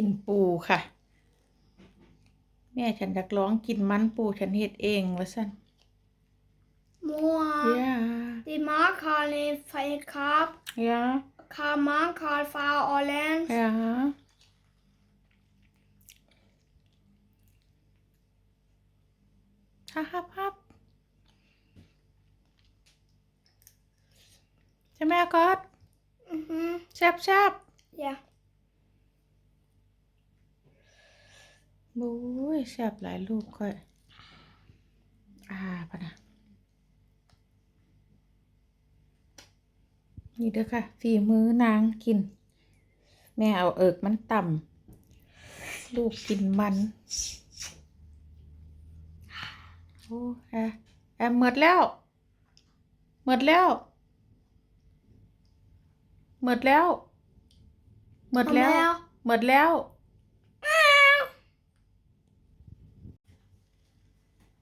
กินปูค่ะ แม่ฉันอยากร้องกินมันปูฉันเฮ็ดเองว่าซั่น Mor, ย่า de mag har en fed kap. ย่า Kan man kan far Åland. ย่าฮับฮับฮับใช่ไหมอากอด Mhm. แซ่บแซ่บ Ja. บุ้ยแซ่บหลายลูกค่อยอ่าปะนะนี่เด้อค่ะฝีมือนางกิน แม่เอาเอิกมันต่ำลูกกินมัน โอ้แอแอมหมดแล้วหมดแล้วหมดแล้วหมดแล้วแล้วหมดแล้ว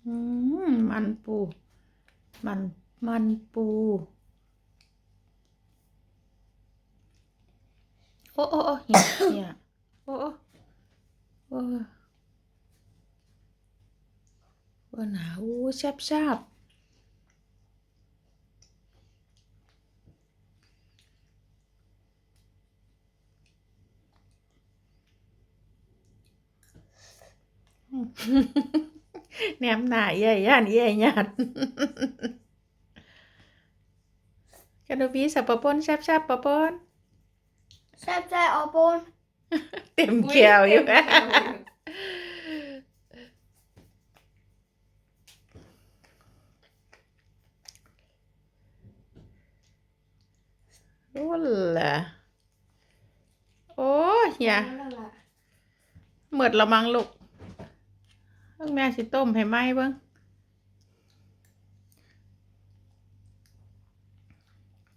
อืมมันปู มันมันปู โอ้โอ้โอ้เหี้ยเหี้ยโอ้โอ้โอ้โอ้หนาวแซบแซ่บ แหนมหน้าใหญ่ย่านใหญ่ยัดกันดูบีสับปะปนแซ่บแซ่บปะปน Sæt dig op on. เต็มแก้วอยู่เต็มแก้วอยู่โอ้ล่ะโอ้ยเฮียหมดละมังลูก เพิ่งแม่สิต้มให้ไหมเบิ้ง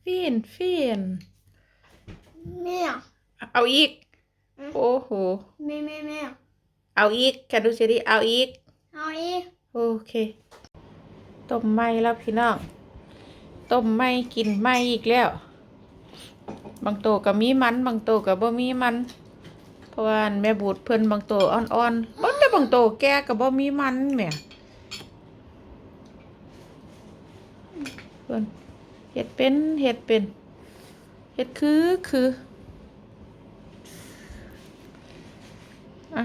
ฟีนฟีน Mere. เอาอีกอืมโอ้โห Mere, mere, mere. เอาอีกแคดูสิดิเอาอีก Og i. โอเค ต้มไหมแล้วพี่น้อง ต้มไหมกินไหมอีกแล้ว บางโตวก็มีมัน บางโตวก็บ่มีมัน เพราะว่าอันแม่บูดเพิ่นบางโตวอ่อนๆ บ่แต่บางโตแก่ก็บ่มีมันแหม่เพิ่นเฮ็ดเป็นเฮ็ดเป็นเฮ็ดคือคืออะ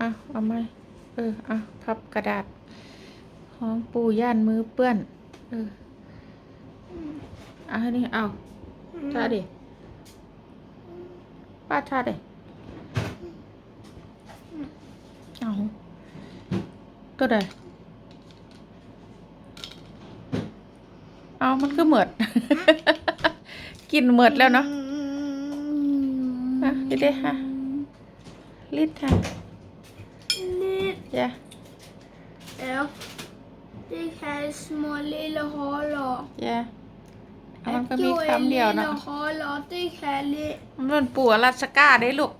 อะเอามาเอออะพับกระดาษห้องปูย่านมือเปื้อน เออเอานี่เอาชาดิป้าชาดิ เอาตัวใดเอามันก็เหมือดกินเหมือดแล้วเนาะอะเดี๋ยวๆฮะลิดค่ะ Lidt. จ้ะ Ja. Det kan små lille huller. จ้ะเอามันก็มีคำเดียวเนาะ lille huller, det kan lidt. มันปูอลาสก้าได้ลูก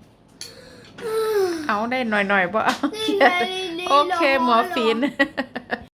เอาได้หน่อยๆบ่เอา Det kan de lille โอเคหมอฟีน huller.